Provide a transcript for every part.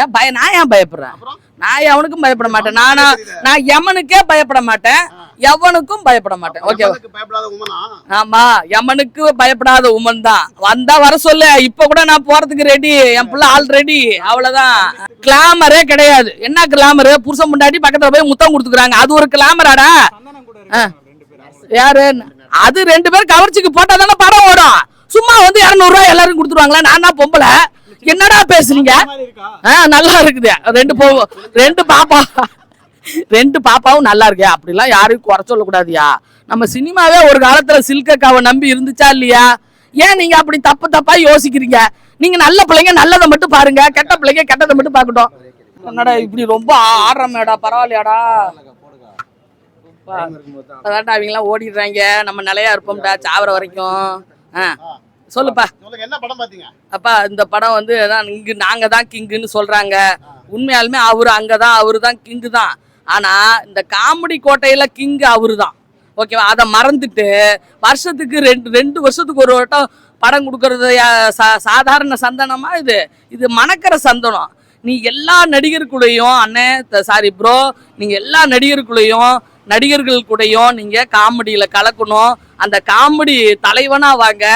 ஏன் பய நான் ஏன் பயப்படுறேன்? நான் எவனுக்கும் பயப்பட மாட்டேன்? நானா நான் எமனுக்கே பயப்பட மாட்டேன். எவனுக்கும் பயப்பட மாட்டேன். உமனா? ஆமா. எமனுக்கு பயப்படாத உமன் தான் வந்தா வர சொல்லு. இப்ப கூட நான் போறதுக்கு ரெடி என் புள்ள ஆல் ரெடி அவ்வளவுதான். கிளாமரே கிடையாது. என்ன கிளாமரு புருஷன் முன்னாடி பக்கத்துல போய் முத்தம் கொடுத்துக்கிறாங்க. அது ஒரு கிளாமராடா சந்தனம் கூட இருக்காங்க ரெண்டு பேரும். அவங்களுக்கு யாரு? அது ரெண்டு பேர் கவர்ச்சிக்கு போட்டா தானே படம் ஓடும். சும்மா வந்து இரநூறு ரூபாய் எல்லாரும் கொடுத்துருவாங்களா. நான் தான் பொம்பளை? என்னடா பேசுறீங்க? ஆஹ் நல்லா இருக்குது. ரெண்டு போ ரெண்டு பாப்பா. ரெண்டு பாப்பாவும் நல்லா இருக்கே. அப்படிலாம் யாரையும் குறை சொல்லக்கூடாதுயா? நம்ம சினிமாவே ஒரு காலத்துல சில்கக்காவை நம்பி இருந்துச்சா இல்லையா? ஏன் நீங்க அப்படி தப்பு தப்பா யோசிக்கிறீங்க? நீங்க நல்ல பிள்ளைங்க நல்லதை மட்டும் பாருங்க. கெட்ட பிள்ளைங்க கெட்டதை மட்டும் பாக்கட்டும் என்னடா இப்படி ரொம்ப ஆடுறமேடா பரவாயில்லையாடா? அதான்டா அவங்களாம் ஓடிடுறாங்க. நம்ம நிலையா இருப்போம்டா சாவர வரைக்கும். ஆ. சொல்லுப்பா. என்ன படம் பாத்தீங்க? அப்பா இந்த படம் வந்து இங்கு நாங்க தான் கிங்குன்னு சொல்றாங்க. உண்மையாலுமே அவரு அங்கதான் அவரு தான் கிங்கு தான் ஆனா இந்த காமெடி கோட்டையில கிங்கு அவரு தான் ஓகேவா? அதை மறந்துட்டு வருஷத்துக்கு ரெண்டு ரெண்டு வருஷத்துக்கு ஒரு வட்டம் படம் கொடுக்கறது சாதாரண சந்தனமா இது? இது மணக்கிற சந்தனம். நீ எல்லா நடிகருக்குள்ளேயும் அண்ணே சாரி ப்ரோ நீங்க எல்லா நடிகருக்குள்ளேயும் நடிகர்கள் கூடயும் நீங்க காமெடியில கலக்கணும். அந்த காமெடி தலைவனா வாங்க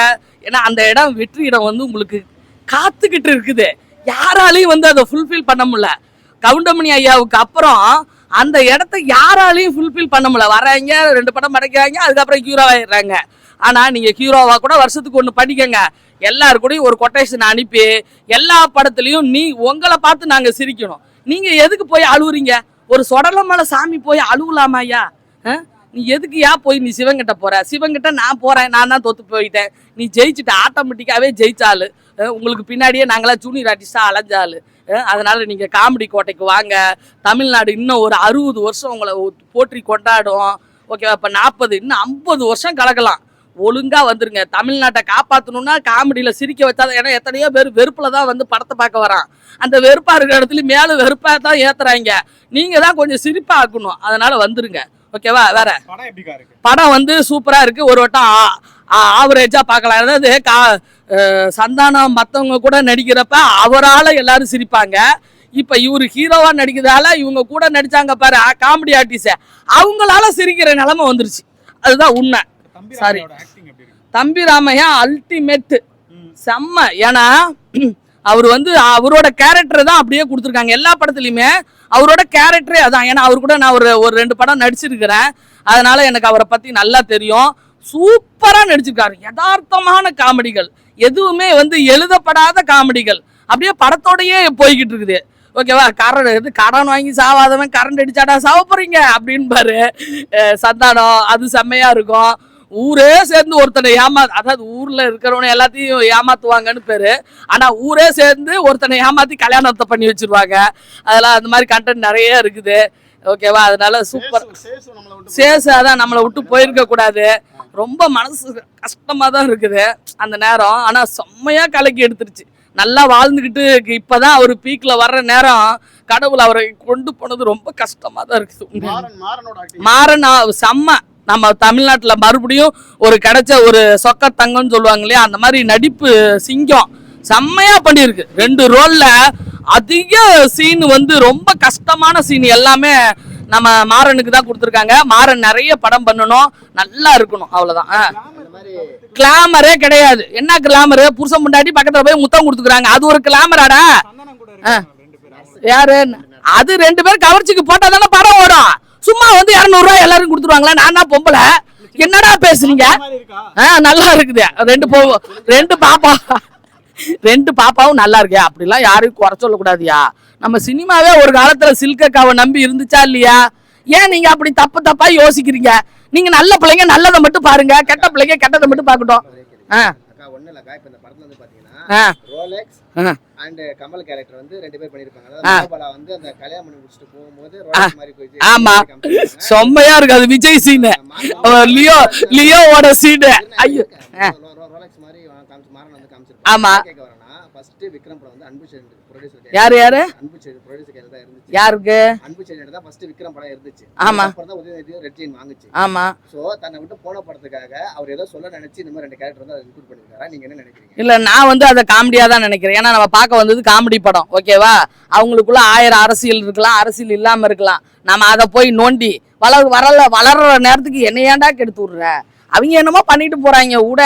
ஏன்னா அந்த இடம் வெற்றி இடம் வந்து உங்களுக்கு காத்துக்கிட்டு இருக்குது. யாராலையும் வந்து அதை ஃபுல்ஃபில் பண்ண முடியல. கவுண்டமணி ஐயாவுக்கு அப்புறம் அந்த இடத்த யாராலையும் ஃபுல்ஃபில் பண்ண முடியல. வராங்க ரெண்டு படம் படைக்கிறாங்க அதுக்கப்புறம் ஹீரோ ஆயிடுறாங்க. ஆனால் நீங்கள் ஹீரோவாக கூட வருஷத்துக்கு ஒன்று பண்ணிக்கங்க எல்லாரு கூடயும் ஒரு கொட்டேஷன் அனுப்பி எல்லா படத்துலையும் நீ உங்களை பார்த்து நாங்கள் சிரிக்கணும். நீங்கள் எதுக்கு போய் அழுவுறீங்க? ஒரு சொடலமலை சாமி போய் அழுவலாமா ஐயா? ஆ? நீ எதுக்கு ஏன் போய் நீ சிவங்கிட்ட போற? சிவங்கிட்ட நான் போறேன் நான் தான் தோத்து போயிட்டேன். நீ ஜெயிச்சுட்ட ஆட்டோமேட்டிக்காவே ஜெயிச்சாலு உங்களுக்கு பின்னாடியே நாங்களாம் ஜூனியர் ஆர்டிஸ்டா அலைஞ்சாலு அதனால நீங்க காமெடி கோட்டைக்கு வாங்க. தமிழ்நாடு இன்னும் ஒரு அறுபது வருஷம் உங்களை போற்றி கொண்டாடும். ஓகேவா? இப்போ நாற்பது இன்னும் ஐம்பது வருஷம் கலக்கலாம். ஒழுங்கா வந்துருங்க. தமிழ்நாட்டை காப்பாற்றணும்னா காமெடியில் சிரிக்க வச்சாத ஏன்னா எத்தனையோ பேர் வெறுப்பில் தான் வந்து படத்தை பார்க்க வரான். அந்த வெறுப்பாக இருக்கிற இடத்துல மேலும் வெறுப்பாக தான் ஏற்றுறாங்க நீங்கள் தான் கொஞ்சம் சிரிப்பாக ஆக்கணும். அதனால் வந்துருங்க. ஓகேவா? வேற. படம் வந்து சூப்பரா இருக்கு. ஒரு வட்டம் ஆவரேஜா பார்க்கலாம். அதாவது கா சந்தானம் மத்தவங்க கூட நடிக்கிறப்ப அவரால எல்லாரும் சிரிப்பாங்க. இப்ப இவரு ஹீரோவா நடிக்கிறதால இவங்க கூட நடிச்சாங்க பாரு காமெடி ஆர்டிஸ்ட் அவங்களால சிரிக்கிற நிலைமை வந்துருச்சு. அதுதான் உண்மை. இருக்கு? தம்பி ராமையா அல்டிமேட். செம்ம. ஏன்னா அவர் வந்து அவரோட கேரக்டர் தான் அப்படியே கொடுத்துருக்காங்க. எல்லா படத்துலையுமே அவரோட கேரக்டரே அதான். ஏன்னா அவர் கூட நான் ஒரு ஒரு ரெண்டு படம் நடிச்சிருக்கிறேன். அதனால எனக்கு அவரை பற்றி நல்லா தெரியும். சூப்பராக நடிச்சிருக்காரு. யதார்த்தமான காமெடிகள். எதுவுமே வந்து எழுதப்படாத காமெடிகள். அப்படியே படத்தோடயே போய்கிட்டு இருக்குது. ஓகேவா கரண்ட் இது கடன் வாங்கி சாவாதவன் கரண்ட் அடிச்சாடா சாவ போறீங்க? அப்படின்னு பாரு சந்தானம் அது செம்மையா இருக்கும். ஊரே சேர்ந்து ஒருத்தனை ஏமா அதாவது ஊர்ல இருக்கிறவனை எல்லாத்தையும் ஏமாத்துவாங்கன்னு பேரு. ஆனா ஊரே சேர்ந்து ஒருத்தனை ஏமாத்தி கல்யாணத்தை பண்ணி வச்சிருவாங்க. அதெல்லாம் அந்த மாதிரி கண்டென்ட் நிறைய இருக்குது. ஓகேவா அதனால சூப்பர் சேசு- அதான் நம்மளை விட்டு போயிருக்க கூடாது. ரொம்ப மனசு கஷ்டமா தான் இருக்குது அந்த நேரம். ஆனா செம்மையா கலக்கி எடுத்துருச்சு. நல்லா வாழ்ந்துக்கிட்டு இப்பதான் அவர் பீக்ல வர்ற நேரம். கடவுள் அவரை கொண்டு போனது ரொம்ப கஷ்டமா தான் இருக்குது. மாறன் செம்ம. நம்ம தமிழ்நாட்டில் மறுபடியும் ஒரு கிடைச்ச ஒரு சொக்க தங்கம்னு சொல்லுவாங்க இல்லையா அந்த மாதிரி நடிப்பு சிங்கம் செம்மையாக பண்ணியிருக்கு. ரெண்டு ரோலில் அதிக சீன் வந்து ரொம்ப கஷ்டமான சீன் எல்லாமே நம்ம மாறனுக்கு தான் கொடுத்துருக்காங்க. மாறன் நிறைய படம் பண்ணணும். நல்லா இருக்கணும் அவ்வளோதான் கிளாமரே கிடையாது. என்ன கிளாமரு புருஷன் முன்னாடி பக்கத்தில் போய் முத்தம் கொடுத்துக்கிறாங்க. அது ஒரு கிளாமராடா ரெண்டு பேரும் யாரு? அது ரெண்டு பேரும் கவர்ச்சிக்கு போட்டால் தானே படம் ஓடும். சும்மா வந்து இரநூறு ரூபாய் எல்லாரும் கொடுத்துருவாங்களா? நான் தான் பொம்பளை. என்னடா பேசுறீங்க? ஆ நல்லா இருக்குது. ரெண்டு போ ரெண்டு பாப்பா. ரெண்டு பாப்பாவும் நல்லா இருக்கே. அப்படிலாம் யாரையும் குறை சொல்லக்கூடாதுயா. நம்ம சினிமாவே ஒரு காலத்துல சில்கக்காவை நம்பி இருந்துச்சா இல்லையா? ஏன் நீங்க அப்படி தப்பு தப்பா யோசிக்கிறீங்க? நீங்க நல்ல பிள்ளைங்க நல்லதை மட்டும் பாருங்க. கெட்ட பிள்ளைங்க கெட்டதை மட்டும் பார்க்கட்டும். ஆ. ஒண்ணு இல்லக்கா இப்ப இந்த படத்துல வந்து பாத்தீங்கன்னா ஆ. ரோலெக்ஸ் ஆ. அண்ட் கமல் கேரக்டர் வந்து ரெண்டு பேர் பண்ணிருப்பாங்க. அதாவது வந்து அந்த கல்யாணம் பண்ணி முடிச்சுட்டு போகும்போது ஆமா. செம்மையா இருக்கு. அது விஜய் சீனு லியோ லியோவோட சீனு ஐயோ. ஆமா. யாரு யாரு யாருக்கு? ஆமா. ஆமா. சோ தன்னை விட்டு போன படத்துக்காக அவர் ஏதோ சொல்ல நினைச்சு இந்த மாதிரி ரெண்டு கேரக்டர் வந்து அதை இன்க்ளூட் பண்ணிருக்காரா? நீங்க என்ன நினைக்கிறீங்க? இல்ல நான் வந்து அதை காமெடியா தான் நினைக்கிறேன். ஏன்னா நம்ம பார்க்க வந்தது காமெடி படம். ஓகேவா அவங்களுக்குள்ள ஆயிரம் அரசியல் இருக்கலாம் அரசியல் இல்லாம இருக்கலாம். நம்ம அதை போய் நோண்டி வளர வரல வளர்ற நேரத்துக்கு என்ன ஏன்டா கெடுத்து விடுற? அவங்க என்னமோ பண்ணிட்டு போறாங்க கூட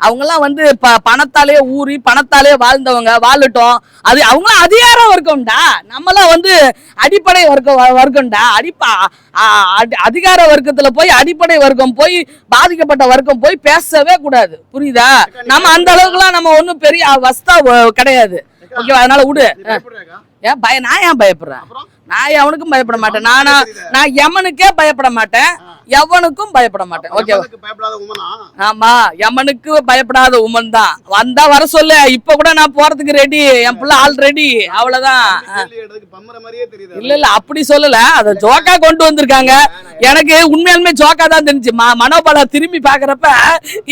அவங்கெல்லாம் வந்து ப பணத்தாலே ஊறி பணத்தாலே வாழ்ந்தவங்க வாழட்டும். அது அவங்களாம் அதிகார வர்க்கம்டா. நம்மளாம் வந்து அடிப்படை வர்க்கம் வ- வர்க்கம்டா. அடிப்பா அடி- அதிகார வர்க்கத்துல போய் அடிப்படை வர்க்கம் போய் பாதிக்கப்பட்ட வர்க்கம் போய் பேசவே கூடாது. புரியுதா? நம்ம அந்த அளவுக்குலாம் நம்ம ஒன்றும் பெரிய வஸ்தா கிடையாது. ஓகேவா? அதனால விடு. ஏன் பய நான் ஏன் பயப்படுறேன்? நான் அவனுக்கும் பயப்பட மாட்டேன்? நானா நான் எமனுக்கே பயப்பட மாட்டேன். எவனுக்கும் பயப்பட மாட்டேன். ஓகேவா? ஆமா எமனுக்கு பயப்படாத உமன் தான். வந்தா வர சொல்லு. இப்ப கூட நான் போறதுக்கு ரெடி என் புள்ள ஆல் ரெடி அவ்வளவுதான் இல்ல இல்ல அப்படி சொல்லல. அத ஜோக்கா கொண்டு வந்திருக்காங்க. எனக்கு உண்மையாலுமே ஜோக்கா தான் தெரிஞ்சு. மனோபலா திரும்பி பாக்குறப்ப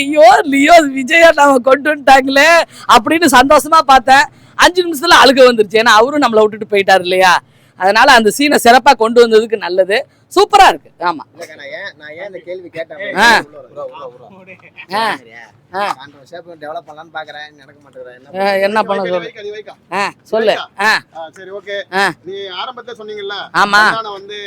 ஐயோ லியோ விஜய நாம கொண்டு வந்துட்டாங்களே அப்படின்னு சந்தோஷமா பார்த்தேன். அஞ்சு நிமிஷத்துல அழுக வந்துருச்சு. ஏன்னா அவரும் நம்மளை விட்டுட்டு போயிட்டாரு இல்லையா? அதனால அந்த சீனை சிறப்பா கொண்டு வந்ததுக்கு நல்லது. சூப்பரா இருக்கு. ஆமா. நான் ஏன் நான் ஏன் இந்த கேள்வி கேட்டேன்? டெவலப் பண்ணலாம்னு பாக்குறேன். நடக்க மாட்டேங்கிறேன் என்ன பண்ண சொல்லு. சொல்லு. சரி ஓகே. நீ ஆரம்பத்துல சொன்னீங்கல்ல ஆமா. சந்தானம் வந்து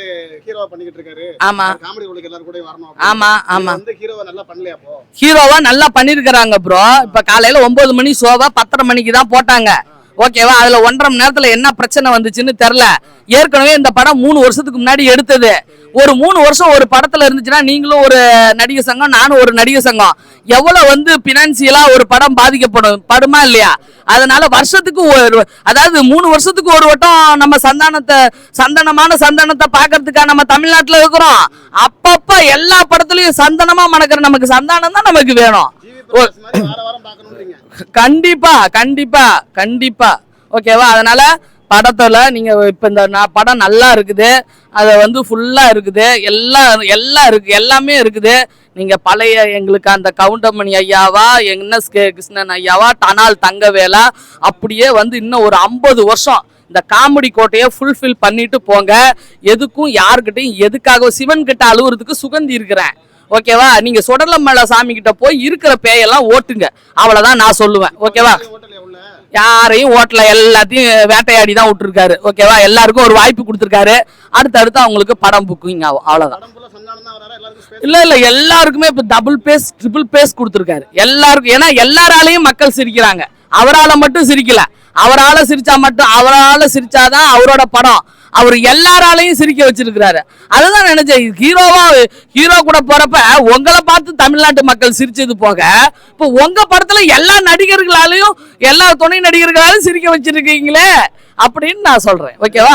ஹீரோவா பண்ணிக்கிட்டு இருக்காரு. ஆமா. காமெடி உங்களுக்கு எல்லாரும் கூட வரணும் ஆமா. ஆமா. வந்து ஹீரோவை நல்லா பண்ணலையா ஹீரோவா நல்லா பண்ணிருக்கிறாங்க ப்ரோ இப்ப காலையில ஒன்பது மணி ஷோவா பத்தரை மணிக்கு தான் போட்டாங்க. ஓகேவா? அதுல ஒன்றரை மணி நேரத்துல என்ன பிரச்சனை வந்துச்சுன்னு தெரியல. ஏற்கனவே இந்த படம் மூணு வருஷத்துக்கு முன்னாடி எடுத்தது. ஒரு மூணு வருஷம் ஒரு படத்துல இருந்துச்சுன்னா நீங்களும் ஒரு நடிகர் சங்கம் நானும் ஒரு நடிகர் சங்கம். எவ்வளவு வந்து பினான்சியலா ஒரு படம் பாதிக்கப்படும்? படுமா இல்லையா? அதனால வருஷத்துக்கு ஒரு அதாவது மூணு வருஷத்துக்கு ஒரு வட்டம் நம்ம சந்தானத்தை சந்தனமான சந்தானத்தை பாக்குறதுக்கா நம்ம தமிழ்நாட்டுல இருக்கிறோம். அப்பப்ப எல்லா படத்துலயும் சந்தனமா மணக்கிற நமக்கு சந்தானம் தான் நமக்கு வேணும். கண்டிப்பா கண்டிப்பா கண்டிப்பா. ஓகேவா? அதனால படத்துல நீங்க இப்ப இந்த நான் படம் நல்லா இருக்குது. அது வந்து ஃபுல்லா இருக்குது. எல்லாம் எல்லாம் இருக்கு எல்லாமே இருக்குது. நீங்க பழைய எங்களுக்கு அந்த கவுண்டமணி ஐயாவா என்எஸ் கே கிருஷ்ணன் ஐயாவா டனால் தங்கவேலா அப்படியே வந்து இன்னும் ஒரு ஐம்பது வருஷம் இந்த காமெடி கோட்டையை ஃபுல்ஃபில் பண்ணிட்டு போங்க. எதுக்கும் யாருக்கிட்டையும் எதுக்காக சிவன் கிட்ட அழுகுறதுக்கு சுகந்தி இருக்கிறேன். ஓகேவா? நீங்க சுடலமலை சாமி கிட்ட போய் இருக்கிற பேயெல்லாம் ஓட்டுங்க. அவ்வளவுதான் நான் சொல்லுவேன். ஓகேவா? யாரையும் ஓட்டல. எல்லாத்தையும் வேட்டையாடி தான் விட்டுருக்காரு. ஓகேவா? எல்லாருக்கும் ஒரு வாய்ப்பு கொடுத்துருக்காரு. அடுத்தடுத்து அவங்களுக்கு படம் புக்கிங் ஆகும் அவ்வளவுதான். இல்லை இல்ல. இல்ல எல்லாருக்குமே இப்ப டபுள் பேஸ் ட்ரிபிள் பேஸ் கொடுத்துருக்காரு. எல்லாருக்கும் ஏன்னா எல்லாராலையும் மக்கள் சிரிக்கிறாங்க. அவரால் மட்டும் சிரிக்கல. அவரால் சிரிச்சா மட்டும் அவரால் சிரிச்சாதான் அவரோட படம். அவர் எல்லாராலையும் சிரிக்க வச்சிருக்கிறாரு. அதுதான் நினைச்சேன் ஹீரோவா ஹீரோ கூட போறப்ப உங்களை பார்த்து தமிழ்நாட்டு மக்கள் சிரிச்சது போக இப்போ உங்க படத்துல எல்லா நடிகர்களாலையும் எல்லா துணை நடிகர்களாலையும் சிரிக்க வச்சிருக்கீங்களே அப்படின்னு நான் சொல்றேன். ஓகேவா?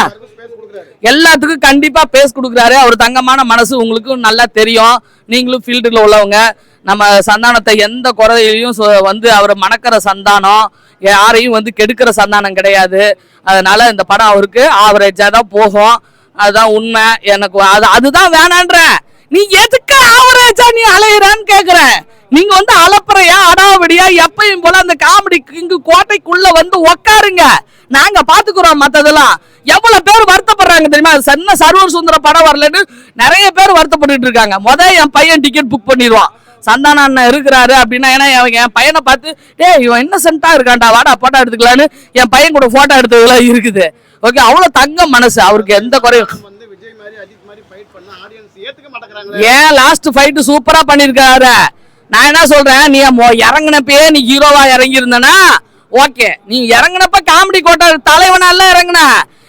எல்லாத்துக்கும் கண்டிப்பா பேஸ் கொடுக்குறாரு. அவர் தங்கமான மனசு உங்களுக்கும் நல்லா தெரியும். நீங்களும் ஃபீல்டுல உள்ளவங்க. நம்ம சந்தானத்தை எந்த குறையிலையும் வந்து அவர் மணக்கிற சந்தானம் யாரையும் வந்து கெடுக்கிற சந்தானம் கிடையாது. அதனால இந்த படம் அவருக்கு ஆவரேஜாக தான் போகும். அதுதான் உண்மை. எனக்கு அது அதுதான் வேணான்றேன் நீ எதுக்கு ஆவரேஜா நீ அலையிறான்னு கேட்குறேன் நீங்க வந்து அலப்பறையா அடாவடியா எப்பயும் போல அந்த காமெடி இங்கு கோட்டைக்குள்ள வந்து உக்காருங்க. நாங்க பாத்துக்கிறோம் மத்ததெல்லாம். எவ்வளவு பேர் வருத்தப்படுறாங்க தெரியுமா? சென்ன சர்வர் சுந்தர படம் வரலன்னு நிறைய பேர் வருத்தப்பட்டு இருக்காங்க. முத என் பையன் டிக்கெட் புக் பண்ணிடுவான். சந்தான அண்ணன் இருக்கிறாரு அப்படின்னா ஏன்னா என் பையனை பார்த்து டேய் இவன் இன்னசென்ட்டா இருக்கான்டா வாடா போட்டோ எடுத்துக்கலான்னு. என் பையன் கூட போட்டோ எடுத்ததுலாம் இருக்குது. ஓகே அவ்வளவு தங்க மனசு அவருக்கு எந்த குறையும். ஏன் லாஸ்ட் ஃபைட் சூப்பரா பண்ணிருக்காரு? நான் என்ன சொல்றேன்? நீ இறங்குனப்பயே நீ ஹீரோவா இறங்கி இருந்தனா ஓகே நீ இறங்குனப்ப காமெடி கோட்டை தலைவனால இறங்குன.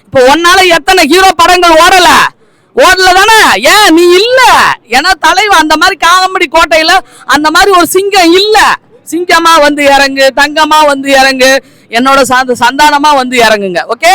இப்போ உன்னால எத்தனை ஹீரோ படங்கள் ஓடல? ஓடல தானே ஏன் நீ இல்ல? ஏன்னா தலைவன் அந்த மாதிரி காமெடி கோட்டையில அந்த மாதிரி ஒரு சிங்கம் இல்ல. சிங்கமா வந்து இறங்கு தங்கமா வந்து இறங்கு என்னோட சந்த- சந்தானமா வந்து இறங்குங்க. ஓகே